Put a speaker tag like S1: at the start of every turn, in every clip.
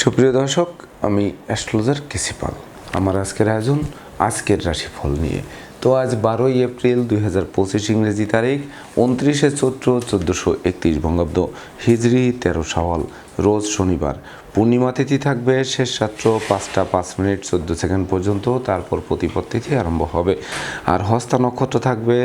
S1: সুপ্রিয় দর্শক, আমি অ্যাস্ট্রোলজার কেসিপাল আমার আজকের আয়োজন, আজকের রাশিফল নিয়ে। তো আজ বারোই এপ্রিল দুই হাজার পঁচিশ ইংরেজি তারিখ, উনত্রিশে চৈত্র চোদ্দোশো একত্রিশ বঙ্গাব্দ, হিজড়ি তেরো সাওয়াল। রোজ শনিবার। পূর্ণিমা তিথি থাকবে, শেষ রাত্র পাঁচটা পাঁচ মিনিট চোদ্দ সেকেন্ড পর্যন্ত, তারপর প্রতিপদ তিথি আরম্ভ হবে। আর হস্তা নক্ষত্র থাকবে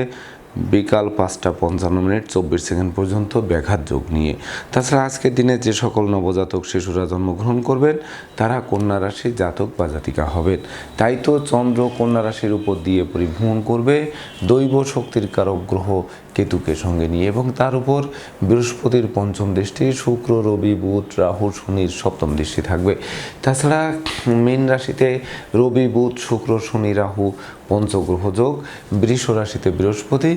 S1: বিকাল পাঁচটা পঞ্চান্ন মিনিট চব্বিশ সেকেন্ড পর্যন্ত ব্যাঘাত যোগ নিয়ে। তাছাড়া আজকের দিনে যে সকল নবজাতক শিশুরা জন্মগ্রহণ করবেন, তারা কন্যা রাশির জাতক বা জাতিকা হবেন। তাই তো চন্দ্র কন্যা রাশির উপর দিয়ে পরিভ্রমণ করবে, দৈব শক্তির কারক গ্রহ কেতুকে সঙ্গে নিয়ে এবং তার উপর বৃহস্পতির পঞ্চম দৃষ্টি, শুক্র, রবি, বুধ, রাহু, শনির সপ্তম দৃষ্টি থাকবে। তাছাড়া মীন রাশিতে রবি, বুধ, শুক্র, শনি, রাহু পঞ্চগ্রহ যোগ বৃষ রাশিতে বৃহস্পতি,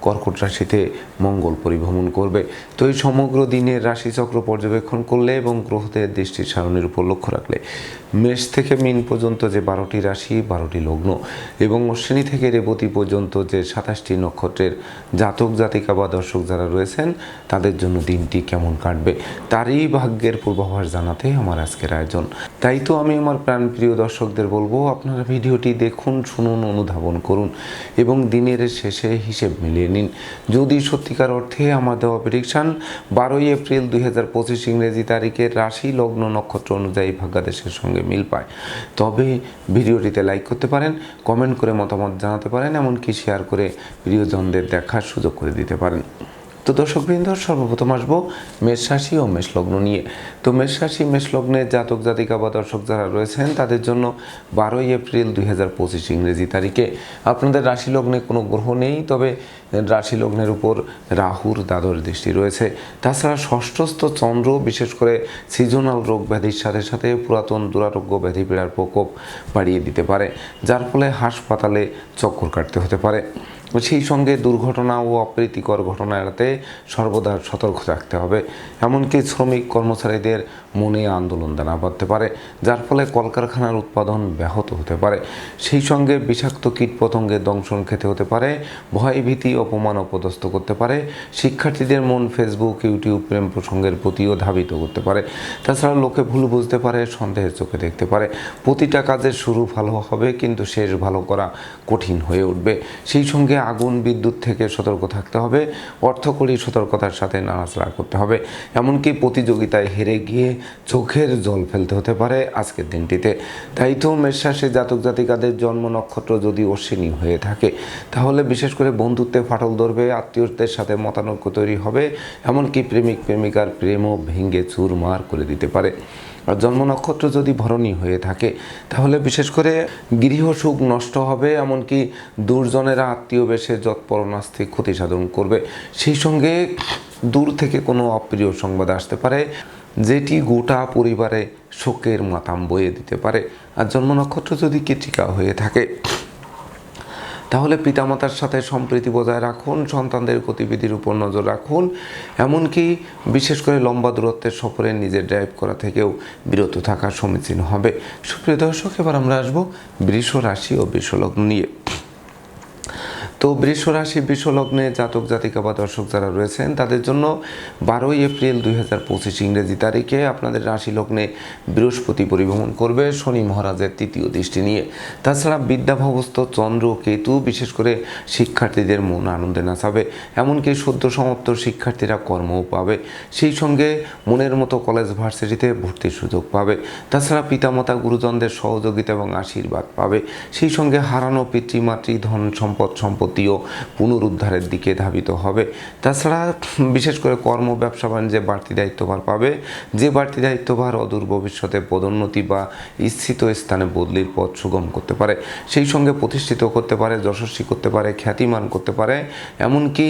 S1: কর্কট রাশিতে মঙ্গল পরিভ্রমণ করবে। তো এই সমগ্র দিনের রাশিচক্র পর্যবেক্ষণ করলে এবং গ্রহদের দৃষ্টির সারণের উপর লক্ষ্য রাখলে মেষ থেকে মিন পর্যন্ত যে বারোটি রাশি, বারোটি লগ্ন এবং অশ্বিনী থেকে রেবতী পর্যন্ত যে সাতাশটি নক্ষত্রের জাতক, জাতিকা বা দর্শক যারা রয়েছেন, তাদের জন্য দিনটি কেমন কাটবে তারই ভাগ্যের পূর্বাভাস জানাতে আমার আজকের আয়োজন। তাই তো আমি আমার প্রাণপ্রিয় দর্শকদের বলব, আপনারা ভিডিওটি দেখুন, শুনুন, অনুধাবন করুন এবং দিনের শেষে হিসেব মিলিয়ে নিন। যদি সত্যিকার অর্থে আমার দেওয়া প্রেডিকশান বারোই এপ্রিল দুই হাজার পঁচিশ ইংরেজি তারিখের রাশি, লগ্ন, নক্ষত্র অনুযায়ী ভাগ্যাদেশের সঙ্গে মিল পায়। তবে ভিডিওটিতে লাইক করতে পারেন কমেন্ট করে মতামত জানাতে পারেন, এমনকি শেয়ার করে প্রিয়জনদের দেখার সুযোগ করে দিতে পারেন। তো দর্শকবৃন্দ, সর্বপ্রথম আসব মেষ রাশি ও মেষ লগ্ন নিয়ে। তো মেষ রাশি, মেষ জাতক, জাতিকা বা দর্শক যারা রয়েছেন, তাদের জন্য বারোই এপ্রিল দুই হাজার পঁচিশ ইংরেজি তারিখে। আপনাদের রাশি লগ্নে কোনো গ্রহ নেই, তবে রাশি লগ্নের উপর রাহুর দ্বাদর দৃষ্টি রয়েছে। তাছাড়া ষষ্ঠস্থ চন্দ্র, বিশেষ করে সিজনাল রোগ ব্যাধির সাথে সাথে পুরাতন দুরারোগ্য ব্যাধি পীড়ার প্রকোপ বাড়িয়ে দিতে পারে, যার ফলে হাসপাতালে চক্কর কাটতে হতে পারে। সেই সঙ্গে দুর্ঘটনা ও অপ্রীতিকর ঘটনা এড়াতে সর্বদা সতর্ক থাকতে হবে। এমনকি শ্রমিক কর্মচারীদের মনে আন্দোলন দানা বাঁধতে পারে, যার ফলে কলকারখানার উৎপাদন ব্যাহত হতে পারে। সেই সঙ্গে বিষাক্ত কীটপতঙ্গের দংশন খেতে হতে পারে ভয় ভীতি অপমান অপদস্থ করতে পারে, শিক্ষার্থীদের মন ফেসবুক, ইউটিউব প্রেম প্রসঙ্গের প্রতিও ধাবিত করতে পারে। তাছাড়া লোকে ভুল বুঝতে পারে, সন্দেহের চোখে দেখতে পারে। প্রতিটা কাজের শুরু ভালো হবে, কিন্তু শেষ ভালো করা কঠিন হয়ে উঠবে। সেই সঙ্গে আগুন, বিদ্যুৎ থেকে সতর্ক থাকতে হবে। অর্থকরী সতর্কতার সাথে নাড়াচাড়া করতে হবে। এমনকি প্রতিযোগিতায় হেরে গিয়ে চোখের জল ফেলতে হতে পারে আজকের দিনটিতে। তাই তো মেষরাশি জাতক জাতিকাদের জন্ম নক্ষত্র যদি অশ্বিনী হয়ে থাকে, তাহলে বিশেষ করে বন্ধুত্বে ফাটল ধরবে, আত্মীয়দের সাথে মতানৈক্য তৈরি হবে। এমনকি প্রেমিক প্রেমিকার প্রেমও ভেঙে চুরমার করে দিতে পারে। আর জন্ম নক্ষত্র যদি ভরণী হয়ে থাকে, তাহলে বিশেষ করে গৃহসুখ নষ্ট হবে, এমনকি দুর্জনেরা আত্মীয় বেশে যৎপরণাস্তি ক্ষতি সাধন করবে। সেই সঙ্গে দূর থেকে কোনো অপ্রিয় সংবাদ আসতে পারে, যেটি গোটা পরিবারে শোকের মাতাম বয়ে দিতে পারে। আর জন্ম নক্ষত্র যদি কেটিকা হয়ে থাকে তাহলে পিতামাতার সাথে সম্প্রীতি বজায় রাখুন, সন্তানদের গতিবিধির উপর নজর রাখুন, এমনকি বিশেষ করে লম্বা দূরত্বের সফরে নিজের ড্রাইভ করা থেকেও বিরত থাকা সমীচীন হবে। সুপ্রিয় দর্শক, এবার আমরা আসব বৃষ রাশি ও বৃষলগ্ন নিয়ে। তো বৃষ রাশি বৃষ লগ্নে জাতক জাতিকা বা দর্শক যারা রয়েছেন, তাদের জন্য বারোই এপ্রিল দুই হাজার পঁচিশ ইংরেজি তারিখে আপনাদের রাশি লগ্নে বৃহস্পতি পরিভ্রমণ করবে শনি মহারাজের তৃতীয় দৃষ্টি নিয়ে। তাছাড়া বিদ্যাভবস্থ চন্দ্র কেতু, বিশেষ করে শিক্ষার্থীদের মন আনন্দে নাচাবে, এমনকি সদ্য সমাপ্ত শিক্ষার্থীরা কর্মও পাবে। সেই সঙ্গে মনের মতো কলেজ ভার্সিটিতে ভর্তির সুযোগ পাবে। তাছাড়া পিতামাতা, গুরুজনদের সহযোগিতা এবং আশীর্বাদ পাবে। সেই সঙ্গে হারানো পিতৃমাতৃ ধন সম্পদ সম্পদ সম্পত্তিও পুনরুদ্ধারের দিকে ধাবিত হবে। তাছাড়া বিশেষ করে কর্ম, ব্যবসা বাণিজ্যে বাড়তি দায়িত্বভার পাবে। যে বাড়তি দায়িত্বভার অদূর ভবিষ্যতে পদোন্নতি বা স্থিত স্থানে বদলির পথ সুগম করতে পারে। সেই সঙ্গে প্রতিষ্ঠিত করতে পারে, যশস্বী করতে পারে, খ্যাতিমান করতে পারে। এমনকি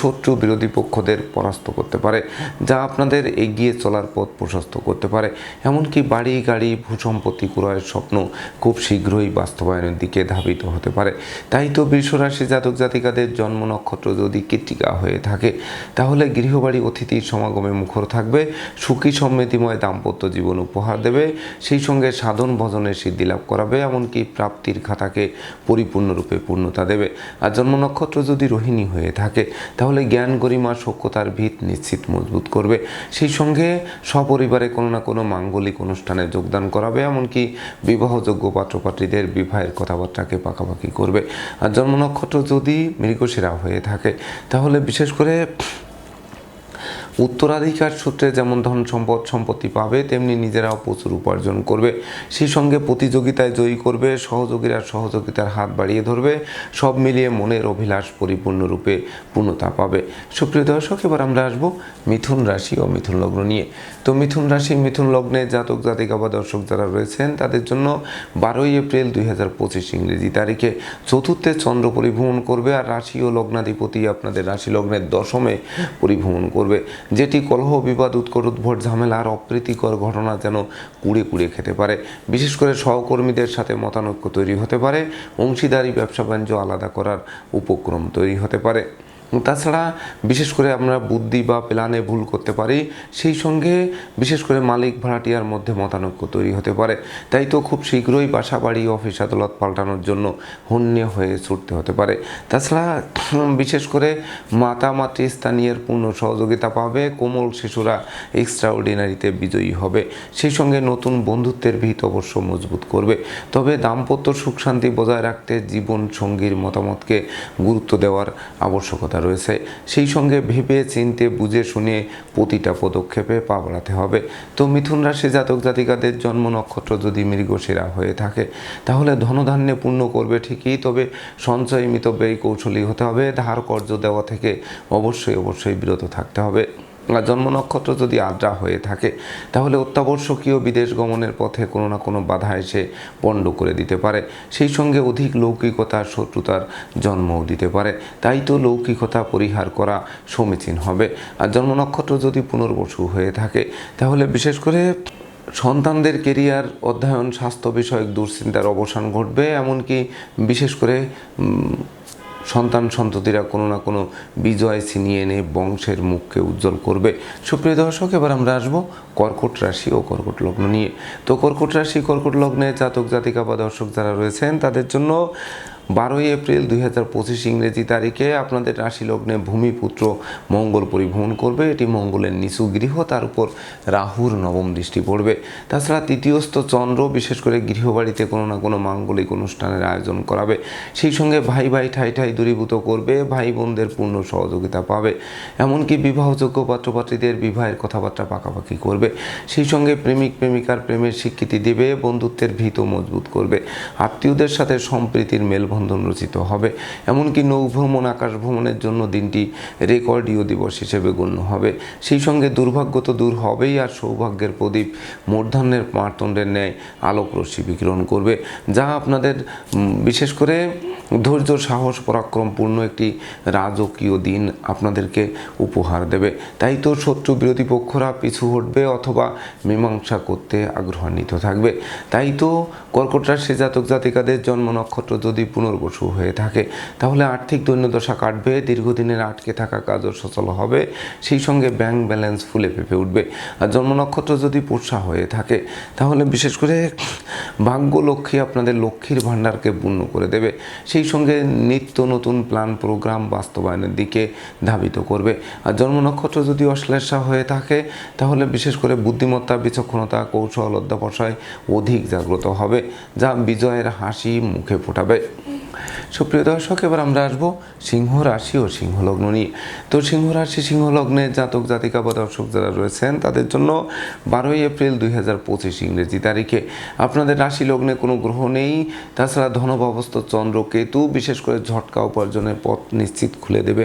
S1: শত্রু বিরোধী পক্ষদের পরাস্ত করতে পারে, যা আপনাদের এগিয়ে চলার পথ প্রশস্ত করতে পারে। এমনকি বাড়ি, গাড়ি, ভূসম্পত্তি ক্রয়ের স্বপ্ন খুব শীঘ্রই বাস্তবায়নের দিকে ধাবিত হতে পারে। তাই তো বৃষরাশি জাতক জাতিকাদের জন্ম নক্ষত্র যদি কৃত্তিকা হয়ে থাকে, তাহলে গৃহবাড়ি অতিথির সমাগমে মুখর থাকবে, সুখী সমৃদ্ধিময় দাম্পত্য জীবন উপহার দেবে, সেই সঙ্গে সাধন ভজনের সিদ্ধি লাভ করাবে, এমনকি প্রাপ্তির খাতাকে পরিপূর্ণরূপে পূর্ণতা দেবে। আর জন্ম নক্ষত্র যদি রোহিণী হয়ে থাকে তাহলে জ্ঞান গরিমা সক্ষতার ভিত নিশ্চিত মজবুত করবে। সেই সঙ্গে সপরিবারে কোনো না কোনো মাঙ্গলিক অনুষ্ঠানে যোগদান করাবে, এমনকি বিবাহযোগ্য পাত্রপাত্রীদের বিবাহের কথাবার্তাকে পাকাপাকি করবে। আর জন্ম নক্ষত্র যদি মৃগশিরা হয়ে থাকে, তাহলে বিশেষ করে উত্তরাধিকার সূত্রে যেমন ধন সম্পদ সম্পত্তি পাবে, তেমনি নিজেরাও প্রচুর উপার্জন করবে। সেই সঙ্গে প্রতিযোগিতায় জয়ী করবে, সহযোগীরা সহযোগিতার হাত বাড়িয়ে ধরবে, সব মিলিয়ে মনের অভিলাষ পরিপূর্ণরূপে পূর্ণতা পাবে। সুপ্রিয় দর্শক, এবার আমরা আসব মিথুন রাশি ও মিথুন লগ্ন নিয়ে। তো মিথুন রাশি, মিথুন লগ্নে জাতক, জাতিকা বা দর্শক যারা রয়েছেন, তাদের জন্য বারোই এপ্রিল দুই হাজার পঁচিশ ইংরেজি তারিখে চতুর্থে চন্দ্র পরিভ্রমণ করবে, আর রাশি ও লগ্নাধিপতি আপনাদের রাশি লগ্নের দশমে পরিভ্রমণ করবে। যেটি কলহ বিবাদ উৎকর উদ্ভট ঝামেলা আর অপ্রীতিকর ঘটনা যেন কুড়ে কুড়ে খেতে পারে। বিশেষ করে সহকর্মীদের সাথে মতানৈক্য তৈরি হতে পারে, অংশীদারি, ব্যবসা বাণিজ্য আলাদা করার উপক্রম তৈরি হতে পারে। তাছাড়া বিশেষ করে আমরা বুদ্ধি বা প্ল্যানে ভুল করতে পারি, সেই সঙ্গে বিশেষ করে মালিক ভাড়াটিয়ার মধ্যে মতানৈক্য তৈরি হতে পারে। তাই তো খুব শীঘ্রই বাসা বাড়ি অফিস আদালত পাল্টানোর জন্য হন্যে হয়ে ছুটতে হতে পারে। তাছাড়া বিশেষ করে মাতা মাতৃ স্থানীয় পূর্ণ সহযোগিতা পাবে, কোমল শিশুরা এক্সট্রা অর্ডিনারিতে বিজয়ী হবে। সেই সঙ্গে নতুন বন্ধুত্বের ভিত অবশ্য মজবুত করবে। তবে দাম্পত্য সুখ শান্তি বজায় রাখতে জীবন সঙ্গীর মতামতকে গুরুত্ব দেওয়ার আবশ্যকতা রয়েছে। সেই সঙ্গে ভেবে চিনতে, বুঝে শুনে প্রতিটা পদক্ষেপে পা বাড়াতে হবে। তো মিথুন রাশি জাতক জাতিকাদের জন্ম নক্ষত্র যদি মৃগশিরা হয়ে থাকে, তাহলে ধনধান্যে পূর্ণ করবে ঠিকই, তবে সঞ্চয় মিতব্যয়ী কৌশলী হতে হবে। ধার কর্য দেওয়া থেকে অবশ্যই অবশ্যই বিরত থাকতে হবে। জন্ম নক্ষত্র যদি আদ্রা হয়ে থাকে, তাহলে অত্যাবশ্যকীয় বিদেশ গমনের পথে কোনো না কোনো বাধা এসে পণ্ড করে দিতে পারে। সেই সঙ্গে অধিক লৌকিকতার শত্রুতার জন্মও দিতে পারে। তাই তো লৌকিকতা পরিহার করা সমীচীন হবে। আর জন্ম নক্ষত্র যদি পুনর্বসু হয়ে থাকে, তাহলে বিশেষ করে সন্তানদের কেরিয়ার, অধ্যয়ন, স্বাস্থ্য বিষয়ক দুশ্চিন্তার অবসান ঘটবে। এমনকি বিশেষ করে সন্তান সন্ততিরা কোনো না কোনো বিজয় ছিনিয়ে এনে বংশের মুখকে উজ্জ্বল করবে। সুপ্রিয় দর্শক, এবার আমরা আসব কর্কট রাশি ও কর্কট লগ্ন নিয়ে। তো কর্কট রাশি, কর্কট লগ্নে জাতক জাতিকা বা দর্শক যারা রয়েছেন, তাদের জন্য বারোই এপ্রিল দুই হাজার পঁচিশ ইংরেজি তারিখে আপনাদের রাশি লগ্নে ভূমিপুত্র মঙ্গল পরিভ্রমণ করবে। এটি মঙ্গলের নিচু গৃহ, তার উপর রাহুর নবম দৃষ্টি পড়বে। তাছাড়া তৃতীয়স্থ চন্দ্র বিশেষ করে গৃহবাড়িতে কোনো না কোনো মাঙ্গলিক অনুষ্ঠানের আয়োজন করাবে। সেই সঙ্গে ভাই ভাই ঠাই ঠাই দূরীভূত করবে, ভাই বোনদের পূর্ণ সহযোগিতা পাবে। এমনকি বিবাহযোগ্য পাত্রপাত্রীদের বিবাহের কথাবার্তা পাকাপাকি করবে। সেই সঙ্গে প্রেমিক প্রেমিকার প্রেমের স্বীকৃতি দেবে, বন্ধুত্বের ভিত মজবুত করবে। আত্মীয়দের সাথে সম্প্রীতির মেলবন্ধন রচিত হবে। এমনকি নৌ ভ্রমণ আকাশ ভ্রমণের জন্য দিনটি রেকর্ডীয় দিবস হিসেবে গণ্য হবে। সেই সঙ্গে দুর্ভাগ্য তো দূর হবেই, আর সৌভাগ্যের প্রদীপ মূর্ধন্যের মারতণ্ডের ন্যায় আলোক রশ্মি বিকিরণ করবে, যা আপনাদের বিশেষ করে ধৈর্য, সাহস, পরাক্রমপূর্ণ একটি রাজকীয় দিন আপনাদেরকে উপহার দেবে। তাই তো শত্রু বিরোধী পক্ষরা পিছু হটবে অথবা মীমাংসা করতে আগ্রহান্বিত থাকবে। তাই তো কর্কট রাশি জাতক জাতিকাদের জন্ম নক্ষত্র যদি পুনর্বসু হয়ে থাকে। তাহলে আর্থিক দৈন্যদশা কাটবে, দীর্ঘদিনের আটকে থাকা কাজও সচল হবে, সেই সঙ্গে ব্যাংক ব্যালেন্স ফুলে ফেপে উঠবে। আর জন্ম নক্ষত্র যদি পোষা হয়ে থাকে, তাহলে বিশেষ করে ভাগ্য লক্ষ্মী আপনাদের লক্ষ্মীর ভাণ্ডারকে পূর্ণ করে দেবে। সেই সঙ্গে নিত্য নতুন প্ল্যান প্রোগ্রাম বাস্তবায়নের দিকে ধাবিত করবে। আর জন্ম নক্ষত্র যদি অশ্লেষা হয়ে থাকে, তাহলে বিশেষ করে বুদ্ধিমত্তা, বিচক্ষণতা, কৌশল, অধ্যাবসায় অধিক জাগ্রত হবে, যা বিজয়ের হাসি মুখে ফোটাবে। সুপ্রিয় দর্শক, এবার আমরা আসব সিংহ রাশি ও সিংহ লগ্ন নিয়ে। তো সিংহ রাশি, সিংহ লগ্নে জাতক, জাতিকা বা দর্শক যারা রয়েছেন, তাদের জন্য বারোই এপ্রিল দুই হাজার পঁচিশ ইংরেজি তারিখে। আপনাদের রাশি লগ্নে কোনো গ্রহ নেই, তাছাড়া ধনবাবস্থ চন্দ্র কেতু, বিশেষ করে ঝটকা উপার্জনের পথ নিশ্চিত খুলে দেবে,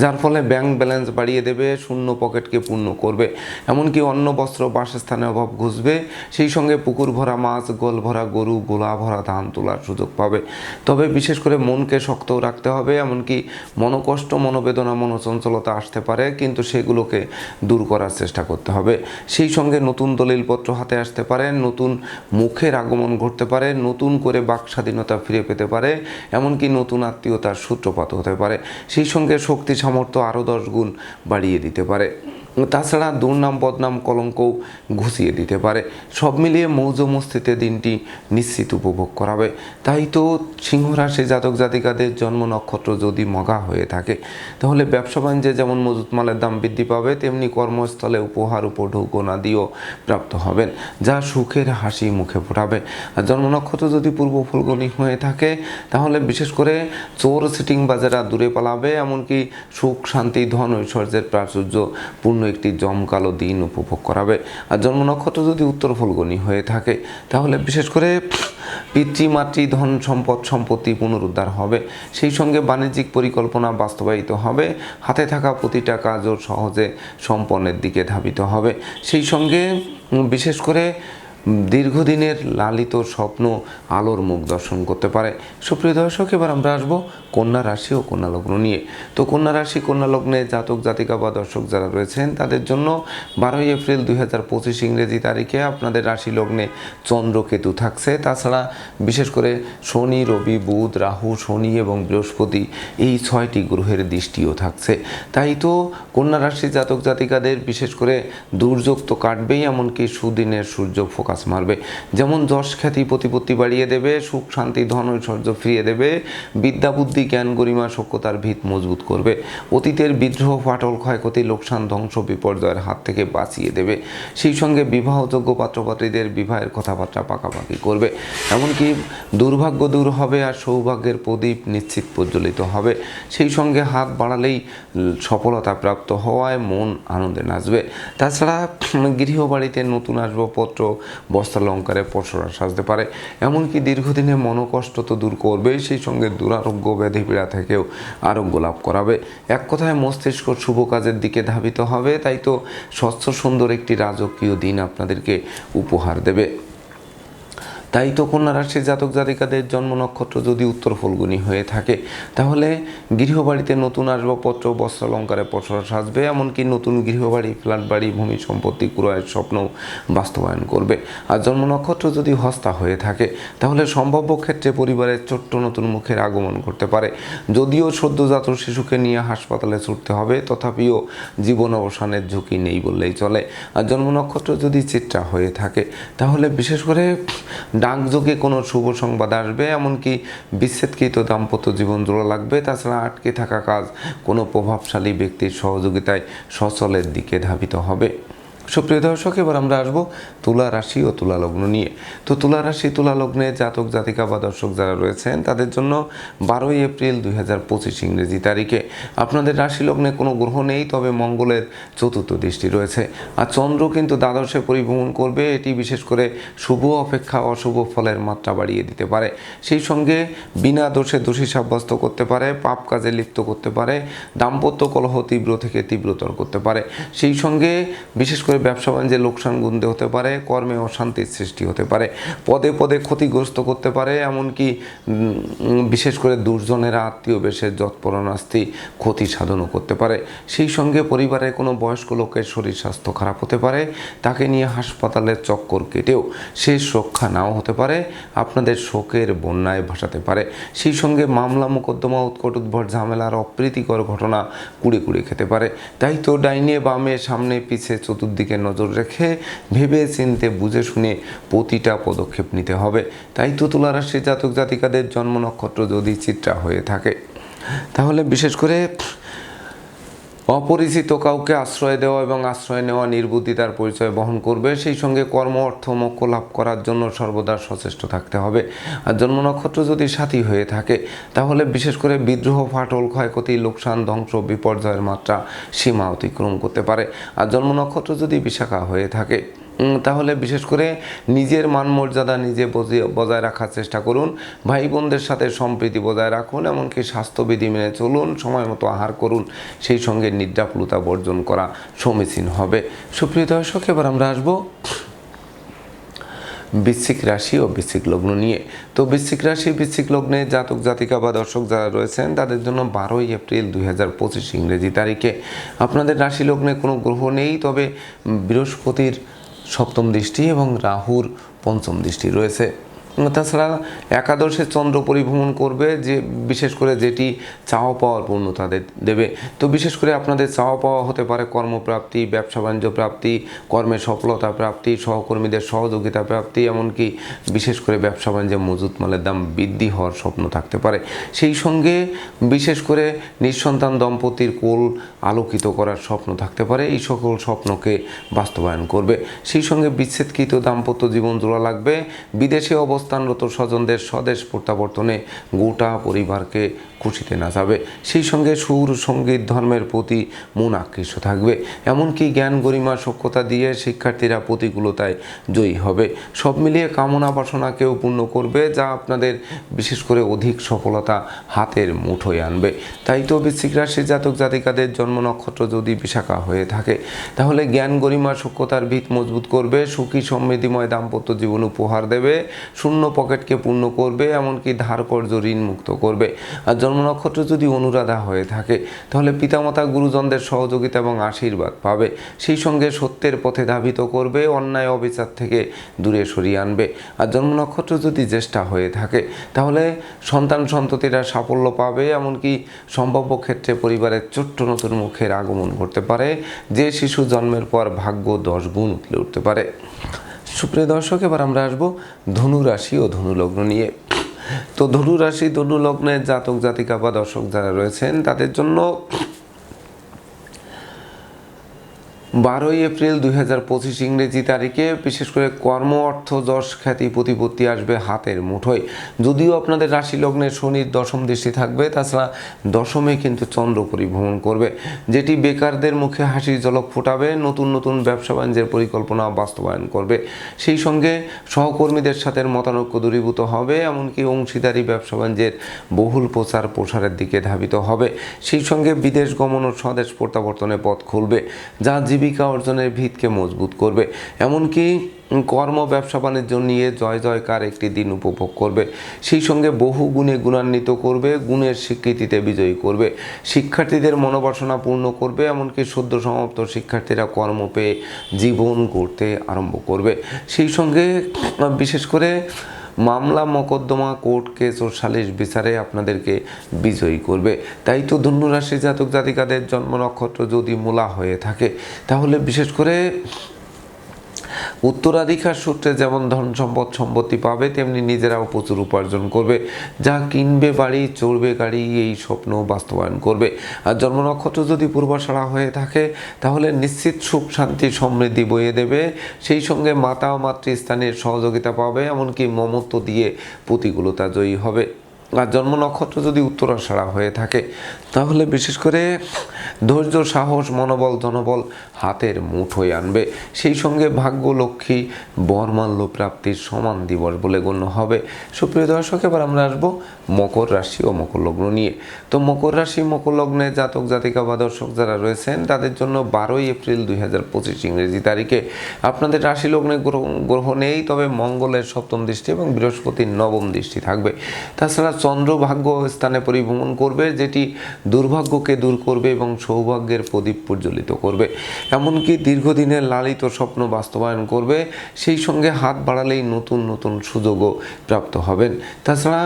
S1: যার ফলে ব্যাংক ব্যালেন্স বাড়িয়ে দেবে, শূন্য পকেটকে পূর্ণ করবে। এমনকি অন্ন, বস্ত্র, বাসস্থানে অভাব ঘুষবে, সেই সঙ্গে পুকুর ভরা মাছ, গোল ভরা গরু গোলা ভরা ধান তোলার সুযোগ পাবে। তবে বিশেষ করে মনকে শক্ত রাখতে হবে, এমনকি মনোকষ্ট, মনোবেদনা, মনোচঞ্চলতা আসতে পারে, কিন্তু সেগুলোকে দূর করার চেষ্টা করতে হবে। সেই সঙ্গে নতুন দলিলপত্র হাতে আসতে পারে, নতুন মুখের আগমন ঘটতে পারে, নতুন করে বাক স্বাধীনতা ফিরে পেতে পারে, এমনকি নতুন আত্মীয়তার সূত্রপাত হতে পারে। সেই সঙ্গে শক্তি সামর্থ্য আরও দশ গুণ বাড়িয়ে দিতে পারে। তাছাড়া দুর্নাম, বদনাম, কলঙ্কও ঘুষিয়ে দিতে পারে। সব মিলিয়ে মৌজ মস্তিতে দিনটি নিশ্চিত উপভোগ করাবে। তাই তো সিংহ রাশি জাতক জাতিকাদের জন্ম নক্ষত্র যদি মগা হয়ে থাকে, তাহলে ব্যবসা বাণিজ্যে যেমন মজুত মালের দাম বৃদ্ধি পাবে, তেমনি কর্মস্থলে উপহার উপঢৌকনা দিয়েও প্রাপ্ত হবেন, যা সুখের হাসি মুখে ফোটাবে। আর জন্ম নক্ষত্র যদি পূর্ব ফুলগনি হয়ে থাকে, তাহলে বিশেষ করে চোর সিটিং বাজারা দূরে পালাবে, এমনকি সুখ, শান্তি, ধন ঐশ্বর্যের প্রাচুর্য পূর্ণ একটি জমকালো দিন উপভোগ করাবে। আর জন্ম নক্ষত্র যদি উত্তর ফলগণী হয়ে থাকে, তাহলে বিশেষ করে পিতৃমাতৃ ধন সম্পদ সম্পত্তি পুনরুদ্ধার হবে। সেই সঙ্গে বাণিজ্যিক পরিকল্পনা বাস্তবায়িত হবে। হাতে থাকা প্রতিটা কাজও সহজে সম্পন্নের দিকে ধাবিত হবে। সেই সঙ্গে বিশেষ করে দীর্ঘদিনের লালিত স্বপ্ন আলোর মুখ দর্শন করতে পারে। সুপ্রিয় দর্শক, এবার আমরা আসব কন্যা রাশি ও কন্যা লগ্ন নিয়ে। তো কন্যা রাশি, কন্যা লগ্নে জাতক, জাতিকা বা দর্শক যারা রয়েছেন, তাদের জন্য বারোই এপ্রিল দুই হাজার পঁচিশ ইংরেজি তারিখে আপনাদের রাশি লগ্নে চন্দ্র কেতু থাকছে। তাছাড়া বিশেষ করে শনি, রবি, বুধ, রাহু, শনি এবং বৃহস্পতি এই ছয়টি গ্রহের দৃষ্টিও থাকছে। তাই তো কন্যা রাশি জাতক, জাতিকাদের বিশেষ করে দুর্যোগ তো কাটবেই, এমনকি সুদিনের সূর্য ফোকাস মারবে। যেমন যশ খ্যাতি প্রতিপত্তি বাড়িয়ে দেবে, সুখ, শান্তি, ধন, ঐশ্বর্য ফিরিয়ে দেবে, বিদ্যা, বুদ্ধি, জ্ঞান, গরিমা, সভ্যতার ভিত মজবুত করবে। অতীতের বিদ্রোহ, ফাটল, ক্ষয়ক্ষতি, লোকসান, ধ্বংস, বিপর্যয়ের হাত থেকে বাঁচিয়ে দেবে। সেই সঙ্গে বিবাহযোগ্য পাত্রপাত্রীদের বিবাহের কথাবার্তা পাকাপাকি করবে। এমনকি দুর্ভাগ্য দূর হবে আর সৌভাগ্যের প্রদীপ নিশ্চিত প্রজ্বলিত হবে। সেই সঙ্গে হাত বাড়ালেই সফলতা প্রাপ্ত হওয়ায় মন আনন্দে নাচবে। তাছাড়া গৃহবাড়িতে নতুন আসবাবপত্র বস্ত্রালঙ্কারে পসরা সাজতে পারে। এমনকি দীর্ঘদিনে মনোকষ্ট তো দূর করবে সেই সঙ্গে দুরারোগ্য ব্যাধি পীড়া থেকেও আরোগ্য লাভ করাবে। এক কথায় মস্তিষ্ক শুভ কাজের দিকে ধাবিত হবে, তাই তো স্বচ্ছ সুন্দর একটি রাজকীয় দিন আপনাদেরকে উপহার দেবে। তাই তো কন্যা রাশির জাতক জাতিকাদের জন্ম নক্ষত্র যদি উত্তর ফলগুনি হয়ে থাকে, তাহলে গৃহবাড়িতে নতুন আসবাবপত্র, বস্ত্রালঙ্কারে পসরা সাজবে, এমনকি নতুন গৃহবাড়ি ফ্ল্যাট বাড়ি ভূমি সম্পত্তি, ক্রয়ের স্বপ্ন বাস্তবায়ন করবে। আর জন্ম নক্ষত্র যদি হস্তা হয়ে থাকে, তাহলে সম্ভাব্য ক্ষেত্রে পরিবারের ছোট্ট নতুন মুখের আগমন করতে পারে। যদিও সদ্যজাত শিশুকে নিয়ে হাসপাতালে ছুটতে হবে, তথাপিও জীবন অবসানের ঝুঁকি নেই বললেই চলে। আর জন্ম নক্ষত্র যদি চিত্রা হয়ে থাকে, তাহলে বিশেষ করে ডাকযোগে কোনো শুভ সংবাদ আসবে, এমনকি বিচ্ছেদকৃত দাম্পত্য জীবন জোড়া লাগবে, তাছাড়া আটকে থাকা কাজ কোনো প্রভাবশালী ব্যক্তির সহযোগিতায় সচলের দিকে ধাবিত হবে। সুপ্রিয় দর্শক, এবার আমরা আসব তুলা রাশি ও তুলা লগ্ন নিয়ে। তো তুলা রাশি, তুলা লগ্নে জাতক, জাতিকা বা দর্শক যারা রয়েছেন, তাদের জন্য বারোই এপ্রিল দুই হাজার পঁচিশ ইংরেজি তারিখে। আপনাদের রাশি লগ্নে কোনো গ্রহ নেই, তবে মঙ্গলের চতুর্থ দৃষ্টি রয়েছে। আর চন্দ্র কিন্তু দ্বাদশে পরিভ্রমণ করবে, এটি বিশেষ করে শুভ অপেক্ষা, অশুভ ফলের মাত্রা বাড়িয়ে দিতে পারে। সেই সঙ্গে বিনা দোষে দোষী সাব্যস্ত করতে পারে, পাপ কাজে লিপ্ত করতে পারে, দাম্পত্য কলহ তীব্র থেকে তীব্রতর করতে পারে। সেই সঙ্গে বিশেষ করে ব্যবসা বাণিজ্যে লোকসান গুনতে হতে পারে, কর্মে অশান্তির সৃষ্টি হতে পারে, পদে পদে ক্ষতিগ্রস্ত করতে পারে, এমনকি বিশেষ করে দুর্জনেরা আত্মীয় বেশের যৎপরণাস্তি ক্ষতি সাধনও করতে পারে। সেই সঙ্গে পরিবারের কোনো বয়স্ক লোকের শরীর স্বাস্থ্য খারাপ হতে পারে, তাকে নিয়ে হাসপাতালের চক্কর কেটেও সে রক্ষা নাও হতে পারে, আপনাদের শোকের বন্যায় ভাসাতে পারে। সেই সঙ্গে মামলা মোকদ্দমা, উৎকট উদ্ভট ঝামেলার অপ্রীতিকর ঘটনা কুড়ে কুড়ে খেতে পারে। তাই তো ডাইনে বামে সামনে পিছে চতুর্দিকে নজর রেখে ভেবে চিনতে বুঝে শুনে প্রতিটা পদক্ষেপ নিতে হবে। তাই তো তুলা রাশির জাতক জাতিকাদের জন্ম নক্ষত্র যদি চিত্রা হয়ে থাকে, তাহলে বিশেষ করে অপরিচিত কাউকে আশ্রয় দেওয়া এবং আশ্রয় নেওয়া নির্বুদ্ধিতার পরিচয় বহন করবে। সেই সঙ্গে কর্ম, অর্থ, মোক্ষ লাভ করার জন্য সর্বদা সচেষ্ট থাকতে হবে। আর জন্ম নক্ষত্র যদি সাথী হয়ে থাকে, তাহলে বিশেষ করে বিদ্রোহ, ফাটল, ক্ষয়ক্ষতি, লোকসান, ধ্বংস, বিপর্যয়ের মাত্রা সীমা অতিক্রম করতে পারে। আর জন্ম নক্ষত্র যদি বিশাখা হয়ে থাকে তাহলে বিশেষ করে নিজের মান মর্যাদা নিজে বজি- বজায় রাখার চেষ্টা করুন। ভাই বোনদের সাথে সম্প্রীতি বজায় রাখুন, এমনকি স্বাস্থ্যবিধি মেনে চলুন, সময় মতো আহার করুন, সেই সঙ্গে নিদ্রাপ্লুতা বর্জন করা সমীচীন হবে। সুপ্রিয় দর্শক, এবার আমরা আসব বৃশ্চিক রাশি ও বৃশ্চিক লগ্ন নিয়ে। তো বৃশ্চিক রাশি, বৃশ্চিক লগ্নে জাতক, জাতিকা বা দর্শক যারা রয়েছেন, তাদের জন্য বারোই এপ্রিল দুই হাজার পঁচিশ ইংরেজি তারিখে। আপনাদের রাশি লগ্নে কোনো গ্রহ নেই, তবে বৃহস্পতির সপ্তম দৃষ্টি এবং রাহুর পঞ্চম দৃষ্টি রয়েছে। তাছাড়া একাদশে চন্দ্র পরিভ্রমণ করবে যে, বিশেষ করে যেটি চাওয়া পাওয়ার পূর্ণতা দেবে। তো বিশেষ করে আপনাদের চাওয়া পাওয়া হতে পারে কর্মপ্রাপ্তি, ব্যবসা বাণিজ্য প্রাপ্তি কর্মে সফলতা প্রাপ্তি, সহকর্মীদের সহযোগিতা প্রাপ্তি, এমনকি বিশেষ করে ব্যবসা বাণিজ্যে, মজুত মালের দাম বৃদ্ধি হওয়ার স্বপ্ন থাকতে পারে। সেই সঙ্গে বিশেষ করে নিঃসন্তান দম্পতির কোল আলোকিত করার স্বপ্ন থাকতে পারে। এই সকল স্বপ্নকে বাস্তবায়ন করবে। সেই সঙ্গে বিচ্ছেদকৃত দাম্পত্য জীবন জোড়া লাগবে। বিদেশে অবস্থানরত স্বজনদের স্বদেশ প্রত্যাবর্তনে গোটা পরিবারকে খুশিতে নাচাবে। সেই সঙ্গে সুর, সংগীত, ধর্মের প্রতি মন আকৃষ্ট থাকবে। এমনকি জ্ঞান গরিমা সক্ষতা দিয়ে শিক্ষার্থীরা প্রতিকূলতায় জয়ী হবে। সব মিলিয়ে কামনা বাসনাকেও পূর্ণ করবে, যা আপনাদের বিশেষ করে অধিক সফলতা হাতের মুঠোয় আনবে। তাই তো বৃশ্চিক রাশি জাতক জাতিকাদের জন্ম নক্ষত্র যদি বিশাখা হয়ে থাকে, তাহলে জ্ঞান গরিমা সক্ষতার ভিত মজবুত করবে, সুখী সমৃদ্ধিময় দাম্পত্য জীবন উপহার দেবে। শূন্য পকেটকে পূর্ণ করবে, এমনকি ধার কর্য ঋণ মুক্ত করবে। আর জন্ম নক্ষত্র যদি অনুরাধা হয়ে থাকে, তাহলে পিতামাতা গুরুজনদের সহযোগিতা এবং আশীর্বাদ পাবে। সেই সঙ্গে সত্যের পথে ধাবিত করবে, অন্যায় অবিচার থেকে দূরে সরিয়ে আনবে। আর জন্ম নক্ষত্র যদি জ্যেষ্ঠা হয়ে থাকে, তাহলে সন্তান সন্ততিরা সাফল্য পাবে, এমনকি সম্ভাব্য ক্ষেত্রে পরিবারের ছোট্ট নতুন মুখের আগমন ঘটতে পারে। যে শিশু জন্মের পর ভাগ্য দশ গুণ উঠলে উঠতে পারে। সুপ্রিয় দর্শক, এবার আমরা আসব ধনু রাশি ও ধনু লগ্ন নিয়ে। তো ধনু রাশি ধনু লগ্নের জাতক জাতিকা বা দর্শক যারা রয়েছেন, তাদের জন্য বারোই এপ্রিল দুই হাজার পঁচিশ ইংরেজি তারিখে বিশেষ করে কর্ম, অর্থ, যশ, খ্যাতি, প্রতিপত্তি আসবে হাতের মুঠোয়। যদিও আপনাদের রাশি লগ্নের শনির দশম দৃষ্টি থাকবে, তাছাড়া দশমে কিন্তু চন্দ্র পরিভ্রমণ করবে। যেটি বেকারদের মুখে হাসির ঝলক ফোটাবে, নতুন নতুন ব্যবসা বাণিজ্যের পরিকল্পনা বাস্তবায়ন করবে। সেই সঙ্গে সহকর্মীদের সাথে মতানৈক্য দূরীভূত হবে, এমনকি অংশীদারি ব্যবসা বাণিজ্যের বহুল প্রচার প্রসারের দিকে ধাবিত হবে। সেই সঙ্গে বিদেশ গমন ও স্বদেশ প্রত্যাবর্তনের পথ খুলবে, যা জীবিকা অর্জনের ভিতকে মজবুত করবে। এমনকি কর্ম, ব্যবসা বাণিজ্য নিয়ে জয় জয়কার একটি দিন উপভোগ করবে। সেই সঙ্গে বহু গুণে গুণান্বিত করবে, গুণের স্বীকৃতিতে বিজয়ী করবে। শিক্ষার্থীদের মনোবাসনা পূর্ণ করবে, এমনকি সদ্য সমাপ্ত শিক্ষার্থীরা কর্ম পেয়ে জীবন গড়তে আরম্ভ করবে। সেই সঙ্গে বিশেষ করে মামলা মকদ্দমা কোর্ট কেস ও সালিশ বিচারে আপনাদেরকে বিজয়ী করবে। তাই তো ধন্যরাশি জাতক জাতিকাদের জন্ম নক্ষত্র যদি মূলা হয়ে থাকে, তাহলে বিশেষ করে উত্তরাধিকার সূত্রে যেমন ধন সম্পদ সম্পত্তি পাবে, তেমনি নিজেরাও প্রচুর উপার্জন করবে। যা কিনবে বাড়ি, চড়বে গাড়ি, এই স্বপ্ন বাস্তবায়ন করবে। আর জন্ম নক্ষত্র যদি পূর্বাশাড়া হয়ে থাকে, তাহলে নিশ্চিত সুখ, শান্তি, সমৃদ্ধি বয়ে দেবে। সেই সঙ্গে মাতা মাতৃস্থানের সহযোগিতা পাবে, এমনকি মমত্ব দিয়ে প্রতিকূলতা জয়ী হবে। আর জন্ম নক্ষত্র যদি উত্তরাষাড়া হয়ে থাকে, তাহলে বিশেষ করে ধৈর্য, সাহস, মনোবল জনবল হাতের মুঠোয় আনবে। সেই সঙ্গে ভাগ্য লক্ষ্মী বরমাল্য প্রাপ্তির সমান দিবস বলে গণ্য হবে। সুপ্রিয় দর্শক, এবার আমরা আসব মকর রাশি ও মকর লগ্ন নিয়ে। তো মকর রাশি, মকর লগ্নে জাতক, জাতিকা বা দর্শক যারা রয়েছেন, তাদের জন্য বারোই এপ্রিল দুই হাজার পঁচিশ ইংরেজি তারিখে। আপনাদের রাশি লগ্নে গ্রহ নেই, তবে মঙ্গলের সপ্তম দৃষ্টি এবং বৃহস্পতির নবম দৃষ্টি থাকবে। তাছাড়া চন্দ্র ভাগ্য স্থানে পরিভ্রমণ করবে, যেটি দুর্ভাগ্যকে দূর করবে এবং সৌভাগ্যের প্রদীপ প্রজ্বলিত করবে। এমনকি দীর্ঘদিনের লালিত স্বপ্ন বাস্তবায়ন করবে, সেই সঙ্গে হাত বাড়ালেই নতুন নতুন সুযোগও প্রাপ্ত হবেন। তাছাড়া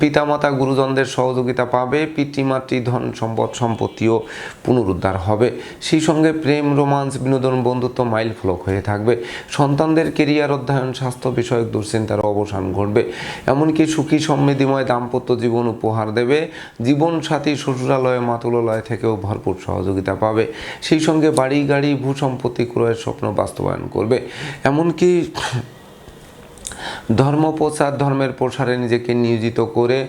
S1: পিতামাতা গুরুজনদের সহযোগিতা পাবে, পিতৃমাতৃ ধন সম্পদ সম্পত্তিও পুনরুদ্ধার হবে। সেই সঙ্গে প্রেম, রোমান্স, বিনোদন, বন্ধুত্ব মাইল ফলক হয়ে থাকবে। সন্তানদের কেরিয়ার অধ্যয়ন, স্বাস্থ্য বিষয়ক দুশ্চিন্তার অবসান ঘটবে। এমনকি সুখী, সমৃদ্ধিময়, দাম্পত্য জীবন উপহার দেবে। জীবন সাথী শ্বশুরালয়, মাতুলালয় থেকেও ভরপুর সহযোগিতা পাবে। সেই সঙ্গে বাড়ি, গাড়ি ভূ সম্পত্তি ক্রয়ের স্বপ্ন বাস্তবায়ন করবে। এমনকি ধর্ম প্রচার ধর্মের প্রসারে নিজেকে নিয়োজিত করে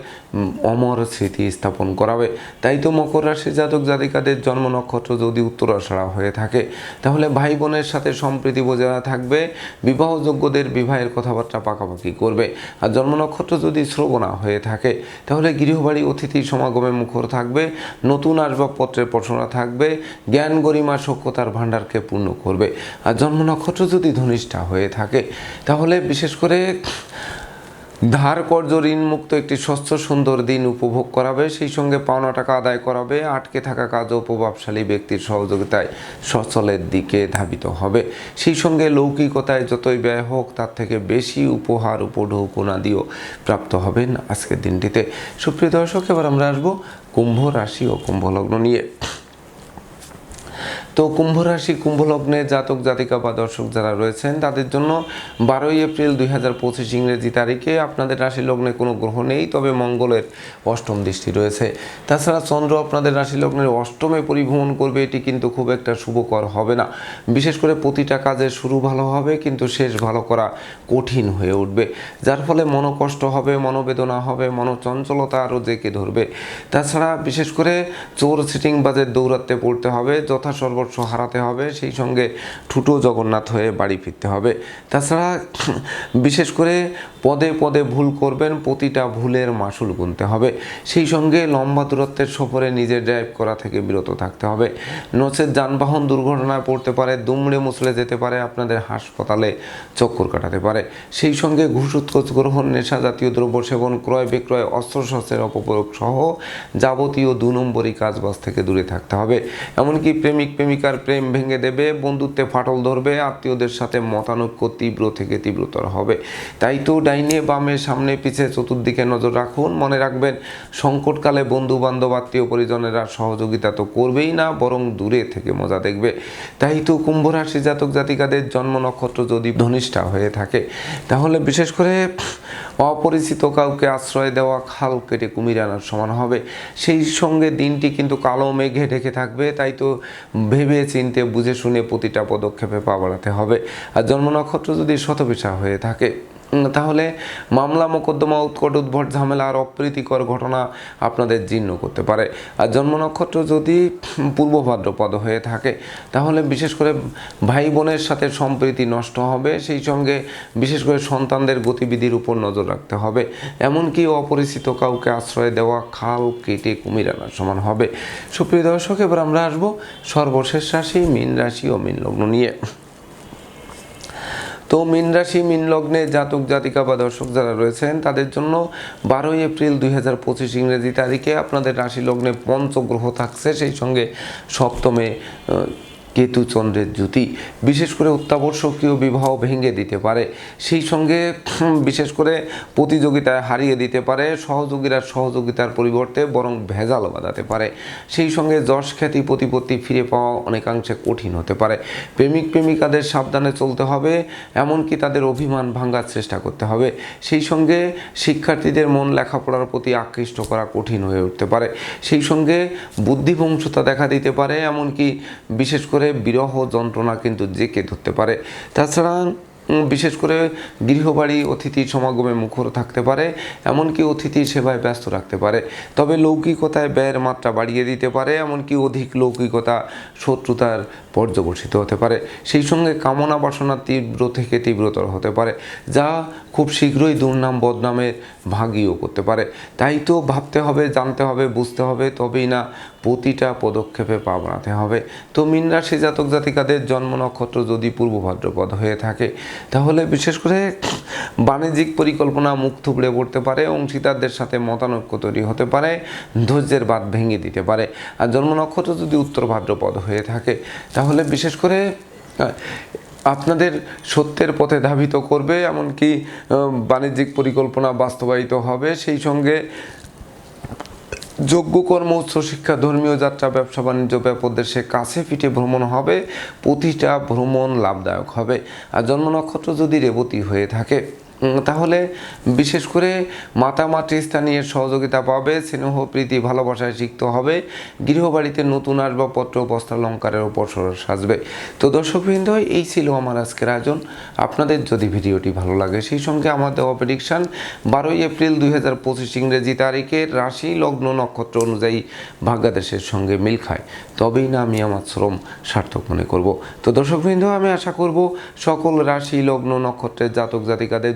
S1: অমর স্মৃতি স্থাপন করাবে। তাই তো মকর রাশি জাতক জাতিকাদের জন্ম নক্ষত্র যদি উত্তরাষাড়া হয়ে থাকে, তাহলে ভাই বোনের সাথে সম্প্রীতি বজায় থাকবে, বিবাহযোগ্যদের বিবাহের কথাবার্তা পাকাপাকি করবে। আর জন্ম নক্ষত্র যদি শ্রবণা হয়ে থাকে, তাহলে গৃহবাড়ি, অতিথি সমাগমে মুখর থাকবে, নতুন আসবাবপত্রের পড়াশোনা থাকবে, জ্ঞান গরিমা সক্ষতার ভাণ্ডারকে পূর্ণ করবে। আর জন্ম নক্ষত্র যদি ধনিষ্ঠা হয়ে থাকে, তাহলে বিশেষ করে ধার কর্য ঋণমুক্ত একটি স্বচ্ছ সুন্দর দিন উপভোগ করাবে, সেই সঙ্গে পাওনা টাকা আদায় করাবে, আটকে থাকা কাজও প্রভাবশালী ব্যক্তির সহযোগিতায় সচলের দিকে ধাবিত হবে। সেই সঙ্গে লৌকিকতায় যতই ব্যয় হোক, তার থেকে বেশি উপহার উপঢৌকনা দিয়েও প্রাপ্ত হবেন আজকের দিনটিতে। সুপ্রিয় দর্শক, এবার আমরা আসব কুম্ভ রাশি ও কুম্ভ লগ্ন নিয়ে। তো কুম্ভ রাশি কুম্ভ লগ্নে জাতক, জাতিকা বা দর্শক যারা রয়েছেন, তাদের জন্য বারোই এপ্রিল দুই হাজার পঁচিশ ইংরেজি তারিখে আপনাদের রাশি লগ্নে কোনো গ্রহ নেই, তবে মঙ্গলের অষ্টম দৃষ্টি রয়েছে। তাছাড়া চন্দ্র আপনাদের রাশি লগ্নের অষ্টমে পরিভ্রমণ করবে, এটি কিন্তু খুব একটা শুভকর হবে না। বিশেষ করে প্রতিটা কাজের শুরু ভালো হবে, কিন্তু শেষ ভালো করা কঠিন হয়ে উঠবে। যার ফলে মনোকষ্ট হবে, মনোবেদনা হবে, মনোচঞ্চলতা আরও জেঁকে ধরবে। তাছাড়া বিশেষ করে চোর সিটিং বাজের দৌরাত্মে পড়তে হবে যথা সর্বস্ব হারাতে হবে সেই সঙ্গে ঠুটো জগন্নাথ হয়ে বাড়ি ফিরতে হবে। তাছাড়া বিশেষ করে পদে পদে ভুল করবেন, প্রতিটা ভুলের মাসুল গুনতে হবে। সেই সঙ্গে লম্বা দূরত্বের সফরে নিজে ড্রাইভ করা থেকে বিরত থাকতে হবে। নচেত যানবাহন দুর্ঘটনায় পড়তে পারে, দুমড়ে মুচড়ে যেতে পারে, আপনাদের হাসপাতালে চক্কর কাটাতে পারে। সেই সঙ্গে ঘুষ, উৎকোচ, গ্রহণ, নেশা জাতীয় দ্রব্য সেবন, ক্রয় বিক্রয় অস্ত্রশস্ত্রের অপপ্রয়োগ সহ যাবতীয় দু নম্বরই কাজবাজ থেকে দূরে থাকতে হবে। এমনকি প্রেমিক, প্রেমিকার প্রেম ভেঙে দেবে, বন্ধুত্বে ফাটল ধরবে, আত্মীয়দের সাথে মতানৈক্য তীব্র থেকে তীব্রতর হবে। তাই তো ডাইনে বামে সামনে পিছে চতুর্দিকে নজর রাখুন। মনে রাখবেন, সংকটকালে বন্ধু বান্ধব আত্মীয় পরিজনেরা সহযোগিতা তো করবেই না, বরং দূরে থেকে মজা দেখবে। তাই তো কুম্ভ রাশি জাতক জাতিকাদের জন্ম নক্ষত্র যদি ধনিষ্ঠা হয়ে থাকে, তাহলে বিশেষ করে অপরিচিত কাউকে আশ্রয় দেওয়া, খাল কেটে কুমির আনার সমান হবে। সেই সঙ্গে দিনটি কিন্তু কালো মেঘে ঢেকে থাকবে। তাই তো ভেবে চিনতে, বুঝে শুনে প্রতিটা পদক্ষেপে পা বাড়াতে হবে। আর জন্ম নক্ষত্র যদি শতবিশা হয়ে থাকে তাহলে মামলা মোকদ্দমা, উৎকট উদ্ভট ঝামেলা আর অপ্রীতিকর ঘটনা আপনাদের জীর্ণ করতে পারে। আর জন্ম নক্ষত্র যদি পূর্ব ভাদ্রপদ হয়ে থাকে, তাহলে বিশেষ করে ভাই বোনের সাথে সম্প্রীতি নষ্ট হবে, সেই সঙ্গে বিশেষ করে সন্তানদের গতিবিধির উপর নজর রাখতে হবে। এমনকি অপরিচিত কাউকে আশ্রয় দেওয়া, খাল কেটে কুমির আনার সমান হবে। সুপ্রিয় দর্শক, এবার আমরা আসব সর্বশেষ রাশি, মীন রাশি ও মীন লগ্ন নিয়ে। তো মিন রাশি, মীন লগ্নে জাতক, জাতিকা বা দর্শক যারা রয়েছেন, তাদের জন্য বারোই এপ্রিল দুই হাজার পঁচিশ ইংরেজি তারিখে আপনাদের রাশি লগ্নে পঞ্চগ্রহ থাকছে, সেই সঙ্গে সপ্তমে কেতু চন্দ্রের জ্যোতি। বিশেষ করে অত্যাবশ্যকীয় বিবাহ ভেঙে দিতে পারে। সেই সঙ্গে বিশেষ করে প্রতিযোগিতায় হারিয়ে দিতে পারে। সহযোগীরা সহযোগিতার পরিবর্তে বরং ভেজাল বাঁধাতে পারে। সেই সঙ্গে যশ খ্যাতি, প্রতিপত্তি ফিরে পাওয়া অনেকাংশে কঠিন হতে পারে। প্রেমিক, প্রেমিকাদের সাবধানে চলতে হবে, এমনকি তাদের অভিমান ভাঙার চেষ্টা করতে হবে। সেই সঙ্গে শিক্ষার্থীদের মন লেখাপড়ার প্রতি আকৃষ্ট করা কঠিন হয়ে উঠতে পারে। সেই সঙ্গে বুদ্ধিভংসতা দেখা দিতে পারে, এমনকি বিশেষ করে বিরহ যন্ত্রণা কিন্তু জেকে ধরতে পারে। তাছাড়া বিশেষ করে গৃহবাড়ি, অতিথি সমাগমে মুখর থাকতে পারে, এমনকি অতিথি সেবায় ব্যস্ত রাখতে পারে। তবে লৌকিকতায় ব্যয়ের মাত্রা বাড়িয়ে দিতে পারে, এমনকি অধিক লৌকিকতা শত্রুতার পর্যবসিত হতে পারে। সেই সঙ্গে কামনা বাসনা তীব্র থেকে তীব্রতর হতে পারে, যা খুব শীঘ্রই দুর্নাম বদনামের ভাগিও করতে পারে। তাই তো ভাবতে হবে, জানতে হবে, বুঝতে হবে, তবেই না প্রতিটা পদক্ষেপে পা বাড়াতে হবে। তো মীন রাশি জাতক জাতিকাদের জন্ম নক্ষত্র যদি পূর্ব ভাদ্রপদ হয়ে থাকে, তাহলে বিশেষ করে বাণিজ্যিক পরিকল্পনা মুখ থুবড়ে পড়তে পারে অংশীদারদের সাথে মতানৈক্য তৈরি হতে পারে, ধৈর্যের বাদ ভেঙে দিতে পারে। আর জন্ম নক্ষত্র যদি উত্তর ভাদ্রপদ হয়ে থাকে, তাহলে বিশেষ করে আপনাদের সত্যের পথে ধাবিত করবে, এমনকি বাণিজ্যিক পরিকল্পনা বাস্তবায়িত হবে। সেই সঙ্গে যোগ্য কর্ম উচ্চ শিক্ষা ধর্মীয় যাত্রা, ব্যবসা বাণিজ্য ব্যাপদেশে কাছে পিঠে ভ্রমণ হবে, প্রতিটা ভ্রমণ লাভদায়ক হবে। আর জন্ম নক্ষত্র যদি রেবতী হয়ে থাকে তাহলে বিশেষ করে মাতা মাতৃস্থানীয় সহযোগিতা পাবে, স্নেহ, প্রীতি, ভালোবাসায় সিক্ত হবে, গৃহবাড়িতে নতুন আসবাবপত্র বস্ত্রালঙ্কারের ওপর সাজবে। তো দর্শকবৃন্দ, এই ছিল আমার আজকের আয়োজন। আপনাদের যদি ভিডিওটি ভালো লাগে, সেই সঙ্গে আমার দেওয়া প্রেডিকশান বারোই এপ্রিল দুই হাজার পঁচিশ ইংরেজি তারিখে রাশি লগ্ন নক্ষত্র অনুযায়ী ভাগ্যাদেশের সঙ্গে মিল খায়। তবেই না আমি আমার শ্রম সার্থক মনে করব। তো দর্শকবৃন্দ, আমি আশা করব সকল রাশি লগ্ন নক্ষত্রের জাতক জাতিকাদের